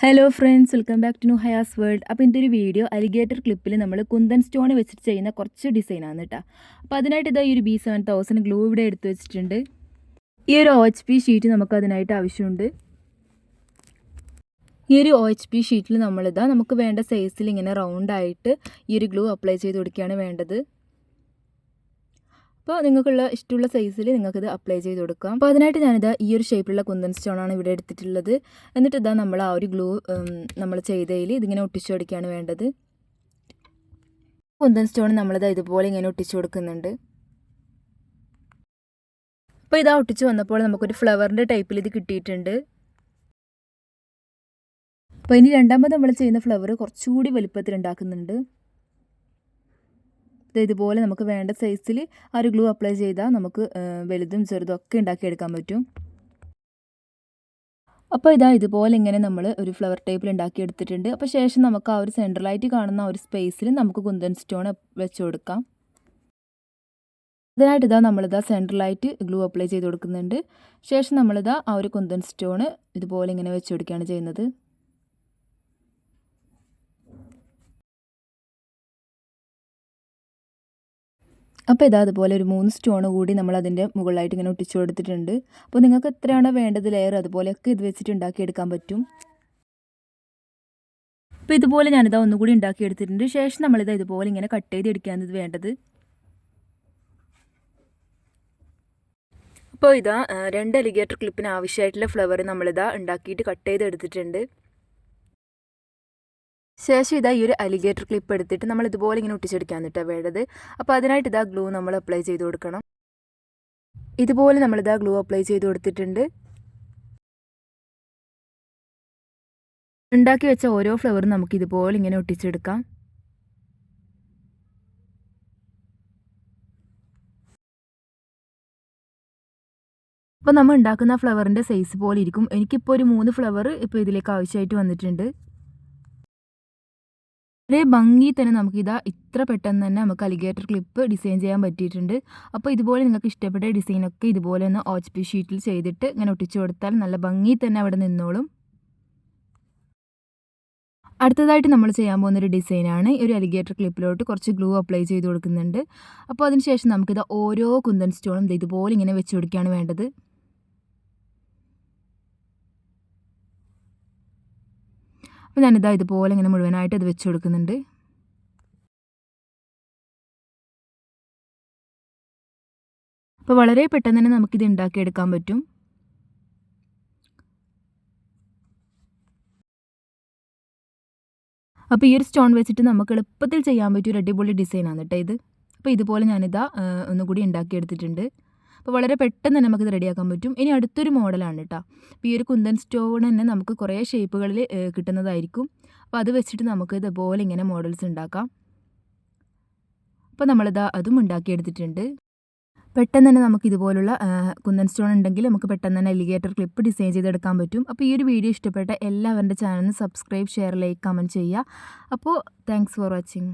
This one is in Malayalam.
Hello friends welcome back to new Hayas world അപ്പോൾ ഇതിന്റെ ഒരു വീഡിയോ അലിഗേറ്റർ ക്ലിപ്പിൽ നമ്മൾ കുന്തൻ സ്റ്റോൺ വെച്ചിട്ട് ചെയ്യുന്ന കുറച്ച് ഡിസൈനാണ് കേട്ടോ അപ്പോൾ അതിനായിട്ട് ഇതാ ഈ ഒരു ബി സെവൻ തൗസൻഡ് ഗ്ലൂ ഇവിടെ എടുത്ത് വെച്ചിട്ടുണ്ട്. ഈ ഒരു ഒ എച്ച് പി ഷീറ്റ് നമുക്ക് അതിനായിട്ട് ആവശ്യമുണ്ട്. ഈ ഒരു ഒ എച്ച് പി ഷീറ്റിൽ നമ്മളിതാ നമുക്ക് വേണ്ട സൈസിൽ ഇങ്ങനെ റൗണ്ടായിട്ട് ഈ ഒരു ഗ്ലൂ അപ്ലൈ ചെയ്ത് കൊടുക്കുകയാണ് വേണ്ടത്. അപ്പോൾ നിങ്ങൾക്കുള്ള ഇഷ്ടമുള്ള സൈസിൽ നിങ്ങൾക്കിത് അപ്ലൈ ചെയ്ത് കൊടുക്കാം. അപ്പോൾ അതിനായിട്ട് ഞാനിത് ഈ ഒരു ഷേപ്പിലുള്ള കുന്തൻ സ്റ്റോണാണ് ഇവിടെ എടുത്തിട്ടുള്ളത്. എന്നിട്ട് ഇതാ നമ്മൾ ആ ഒരു ഗ്ലൂ നമ്മൾ ചെയ്തതിൽ ഇതിങ്ങനെ ഒട്ടിച്ചു കൊടുക്കുകയാണ് വേണ്ടത്. കുന്തൻ സ്റ്റോൺ നമ്മളിത് ഇതുപോലെ ഇങ്ങനെ ഒട്ടിച്ചു കൊടുക്കുന്നുണ്ട്. അപ്പോൾ ഇതാ ഒട്ടിച്ച് വന്നപ്പോൾ നമുക്കൊരു ഫ്ലവറിന്റെ ടൈപ്പിൽ ഇത് കിട്ടിയിട്ടുണ്ട്. അപ്പോൾ ഇനി രണ്ടാമത് നമ്മൾ ചെയ്യുന്ന ഫ്ലവർ കുറച്ചുകൂടി വലുപ്പത്തിൽ ഉണ്ടാക്കുന്നുണ്ട്. ഇതുപോലെ നമുക്ക് വേണ്ട സൈസിൽ ആ ഒരു ഗ്ലൂ അപ്ലൈ ചെയ്താൽ നമുക്ക് വലുതും ചെറുതും ഒക്കെ ഉണ്ടാക്കിയെടുക്കാൻ പറ്റും. അപ്പോൾ ഇതാ ഇതുപോലെ ഇങ്ങനെ നമ്മൾ ഒരു ഫ്ലവർ ടൈപ്പിൽ ഉണ്ടാക്കിയെടുത്തിട്ടുണ്ട്. അപ്പോൾ ശേഷം നമുക്ക് ആ ഒരു സെൻട്രലായിട്ട് കാണുന്ന ഒരു സ്പേസിൽ നമുക്ക് കുന്തൻ സ്റ്റോൺ വെച്ച് കൊടുക്കാം. അതിനായിട്ട് ഇതാ നമ്മളിതാ സെൻട്രലായിട്ട് ഗ്ലൂ അപ്ലൈ ചെയ്ത് കൊടുക്കുന്നുണ്ട്. ശേഷം നമ്മളിതാ ആ ഒരു കുന്തൻ സ്റ്റോൺ ഇതുപോലെ ഇങ്ങനെ വെച്ച് കൊടുക്കുകയാണ് ചെയ്യുന്നത്. അപ്പോൾ ഇതാ അതുപോലെ ഒരു മൂന്ന് സ്റ്റോൺ കൂടി നമ്മൾ അതിന്റെ മുകളിലായിട്ട് ഇങ്ങനെ ഒട്ടിച്ചു കൊടുത്തിട്ടുണ്ട്. അപ്പോൾ നിങ്ങൾക്ക് എത്രയാണോ വേണ്ടത് ലെയർ അതുപോലെയൊക്കെ ഇത് വെച്ചിട്ട് ഉണ്ടാക്കിയെടുക്കാൻ പറ്റും. അപ്പോൾ ഇതുപോലെ ഞാനിതാ ഒന്നുകൂടി ഉണ്ടാക്കിയെടുത്തിട്ടുണ്ട്. ശേഷം നമ്മളിതാ ഇതുപോലെ ഇങ്ങനെ കട്ട് ചെയ്തെടുക്കുകയാണ് ഇത് വേണ്ടത്. അപ്പോൾ ഇതാ രണ്ട് അലിഗേറ്റർ ക്ലിപ്പിന് ആവശ്യമായിട്ടുള്ള ഫ്ലവർ നമ്മളിതാ ഉണ്ടാക്കിയിട്ട് കട്ട് ചെയ്തെടുത്തിട്ടുണ്ട്. ശേഷം ഇതാ ഈ ഒരു അലിഗേറ്റർ ക്ലിപ്പ് എടുത്തിട്ട് നമ്മൾ ഇതുപോലെ ഇങ്ങനെ ഒട്ടിച്ചെടുക്കാൻ കേട്ടോ വേണ്ടത്. അപ്പോൾ അതിനായിട്ട് ഇതാ ഗ്ലൂ നമ്മൾ അപ്ലൈ ചെയ്ത് കൊടുക്കണം. ഇതുപോലെ നമ്മളിതാ ഗ്ലൂ അപ്ലൈ ചെയ്ത് കൊടുത്തിട്ടുണ്ട്. ഉണ്ടാക്കി വെച്ച ഓരോ ഫ്ലവറും നമുക്ക് ഇതുപോലെ ഇങ്ങനെ ഒട്ടിച്ചെടുക്കാം. അപ്പോൾ നമ്മൾ ഉണ്ടാക്കുന്ന ഫ്ലവറിന്റെ സൈസ് പോലെ ഇരിക്കും. എനിക്കിപ്പോൾ ഒരു മൂന്ന് ഫ്ലവർ ഇപ്പോൾ ഇതിലേക്ക് ആവശ്യമായിട്ട് വന്നിട്ടുണ്ട്. വളരെ ഭംഗി തന്നെ നമുക്കിതാ ഇത്ര പെട്ടെന്ന് തന്നെ നമുക്ക് അലിഗേറ്റർ ക്ലിപ്പ് ഡിസൈൻ ചെയ്യാൻ പറ്റിയിട്ടുണ്ട്. അപ്പോൾ ഇതുപോലെ നിങ്ങൾക്ക് ഇഷ്ടപ്പെട്ട ഡിസൈനൊക്കെ ഇതുപോലെ ഒന്ന് ഓച്ച് പി ഷീറ്റിൽ ചെയ്തിട്ട് ഇങ്ങനെ ഒട്ടിച്ചു കൊടുത്താൽ നല്ല ഭംഗി തന്നെ അവിടെ നിന്നോളും. അടുത്തതായിട്ട് നമ്മൾ ചെയ്യാൻ പോകുന്ന ഒരു ഡിസൈനാണ് ഒരു അലിഗേറ്റർ ക്ലിപ്പിലോട്ട് കുറച്ച് ഗ്ലൂ അപ്ലൈ ചെയ്ത് കൊടുക്കുന്നുണ്ട്. അപ്പോൾ അതിനുശേഷം നമുക്കിത് ഓരോ കുന്തൻ സ്റ്റോണും ഇതുപോലെ ഇങ്ങനെ വെച്ച് കൊടുക്കുകയാണ് വേണ്ടത്. അപ്പോൾ ഞാനിതാ ഇതുപോലെ ഇങ്ങനെ മുഴുവനായിട്ട് ഇത് വെച്ച് കൊടുക്കുന്നുണ്ട്. അപ്പോൾ വളരെ പെട്ടെന്ന് തന്നെ നമുക്കിത് ഉണ്ടാക്കിയെടുക്കാൻ പറ്റും. അപ്പോൾ ഈ ഒരു സ്റ്റോൺ വെച്ചിട്ട് നമുക്ക് എളുപ്പത്തിൽ ചെയ്യാൻ പറ്റിയ ഒരു അടിപൊളി ഡിസൈനാണ് കേട്ടോ ഇത്. അപ്പോൾ ഇതുപോലെ ഞാനിതാ ഒന്നുകൂടി ഉണ്ടാക്കിയെടുത്തിട്ടുണ്ട് അപ്പോൾ വളരെ പെട്ടെന്ന് നമുക്കിത് റെഡിയാക്കാൻ പറ്റും. ഇനി അടുത്തൊരു മോഡലാണ് കേട്ടോ അപ്പോൾ ഈ ഒരു കുന്തൻ സ്റ്റോൺ തന്നെ നമുക്ക് കുറേ ഷേപ്പുകളിൽ കിട്ടുന്നതായിരിക്കും. അപ്പോൾ അത് വെച്ചിട്ട് നമുക്ക് ഇതുപോലെ ഇങ്ങനെ മോഡൽസ് ഉണ്ടാക്കാം. അപ്പോൾ നമ്മളിത് അതും ഉണ്ടാക്കിയെടുത്തിട്ടുണ്ട്. പെട്ടെന്ന് തന്നെ നമുക്ക് ഇതുപോലുള്ള കുന്നൻ സ്റ്റോൺ ഉണ്ടെങ്കിൽ നമുക്ക് പെട്ടെന്ന് തന്നെ എലിഗേറ്റർ ക്ലിപ്പ് ഡിസൈൻ ചെയ്തെടുക്കാൻ പറ്റും. അപ്പോൾ ഈ ഒരു വീഡിയോ ഇഷ്ടപ്പെട്ട എല്ലാവരുടെ ചാനലിന് സബ്സ്ക്രൈബ് ഷെയർ ലൈക്ക് കമന്റ് ചെയ്യുക. അപ്പോൾ താങ്ക്സ് ഫോർ വാച്ചിങ്.